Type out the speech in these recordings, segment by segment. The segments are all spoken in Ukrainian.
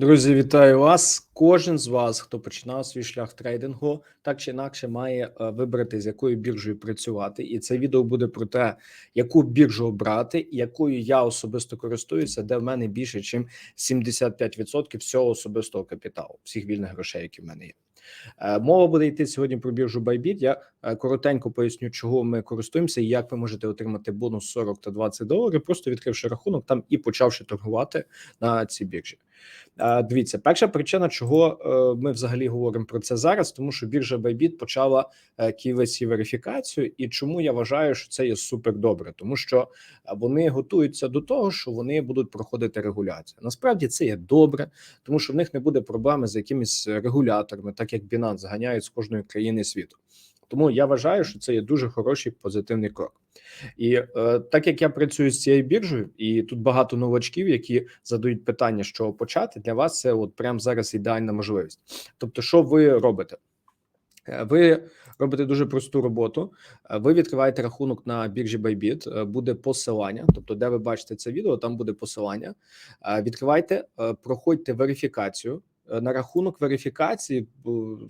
Друзі, вітаю вас. Кожен з вас, хто починав свій шлях трейдингу, так чи інакше має е, вибрати з якою біржею працювати. І це відео буде про те, яку біржу обрати, якою я особисто користуюся, де в мене більше, ніж 75% всього особистого капіталу, всіх вільних грошей, які в мене є. Е, Мова буде йти сьогодні про біржу Bybit. Я е, коротенько поясню, чого ми користуємося і як ви можете отримати бонус 40 та 20 доларів, просто відкривши рахунок там і почавши торгувати на цій біржі. Е, Дивіться, перша причина, чого ми взагалі говоримо про це зараз, тому що біржа Bybit почала KYC верифікацію, і чому я вважаю, що це є супер добре, тому що вони готуються до того, що вони будуть проходити регуляцію. Насправді це є добре, тому що в них не буде проблеми з якимись регуляторами, так як Binance заганяють з кожної країни світу. Тому я вважаю, що це є дуже хороший позитивний крок. І е, так як я працюю з цією біржею, і тут багато новачків, які задають питання, чого почати, для вас це от прямо зараз ідеальна можливість. Тобто, що ви робите? Е, Ви робите дуже просту роботу. Е, Ви відкриваєте рахунок на біржі Bybit, е, буде посилання. Тобто, де ви бачите це відео, там буде посилання. Відкривайте, проходьте верифікацію. Е, На рахунок верифікації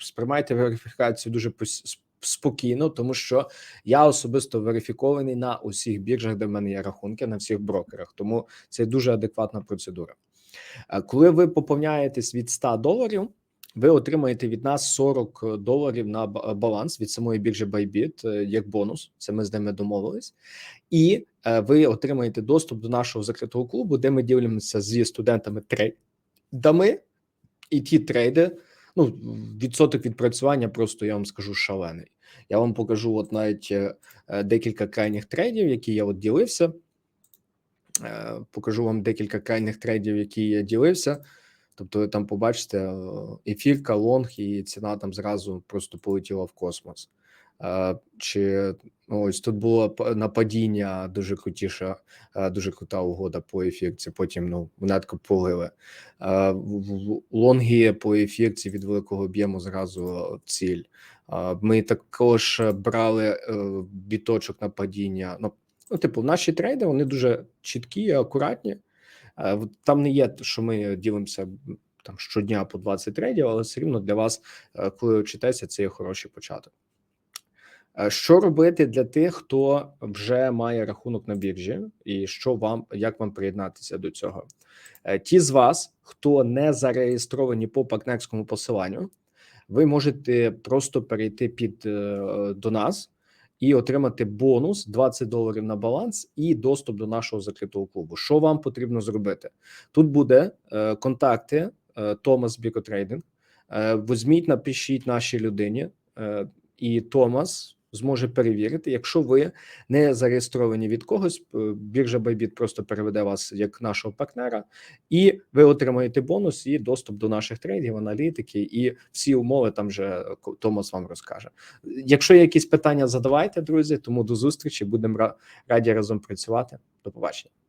сприймайте верифікацію дуже спокійно, тому що я особисто верифікований на усіх біржах, де в мене є рахунки, на всіх брокерах. Тому це дуже адекватна процедура. Е, Коли ви поповняєтесь від 100 доларів, ви отримаєте від нас 40 доларів на баланс від самої біржі Bybit е, як бонус. Це ми з ними домовились, і ви отримаєте доступ до нашого закритого клубу, де ми ділимося зі студентами трейдами, і ті трейди. Ну, відсоток відпрацювання просто я вам скажу шалений. Я вам покажу от навіть е, е, декілька крайніх трейдів, які я от ділився. Е, Покажу вам декілька крайніх трейдів, які я ділився. Тобто, ви там побачите ефірка, лонг, і ціна там зразу просто полетіла в космос. Е, Чи ну, ось тут було нападіння дуже крутіша, е, дуже крута угода по ефірці. Потім ну монетку полили. Е, Лонги по ефірці від великого об'єму зразу ціль. Ми також брали біточок на падіння. Ну, ну, типу, наші трейди вони дуже чіткі, акуратні. Там не є, що ми ділимося там щодня по 20 трейдів, але все рівно для вас, коли вчитеся, це є хороший початок. Е, Що робити для тих, хто вже має рахунок на біржі, і що вам як вам приєднатися до цього? Е, Ті з вас, хто не зареєстровані по партнерському посиланню, ви можете просто перейти під е, до нас і отримати бонус 20 доларів на баланс і доступ до нашого закритого клубу. Що вам потрібно зробити? Тут буде контакти Томас Бікотрейдинг. Е, Візьміть, напишіть нашій людині, і Томас зможе перевірити. Якщо ви не зареєстровані від когось, е, біржа Bybit просто переведе вас як нашого партнера, і ви отримаєте бонус і доступ до наших трейдів, аналітики, і всі умови там же Ко- Томас вам розкаже. Якщо є якісь питання, задавайте, друзі. Тому до зустрічі. Будемо раді разом працювати. До побачення.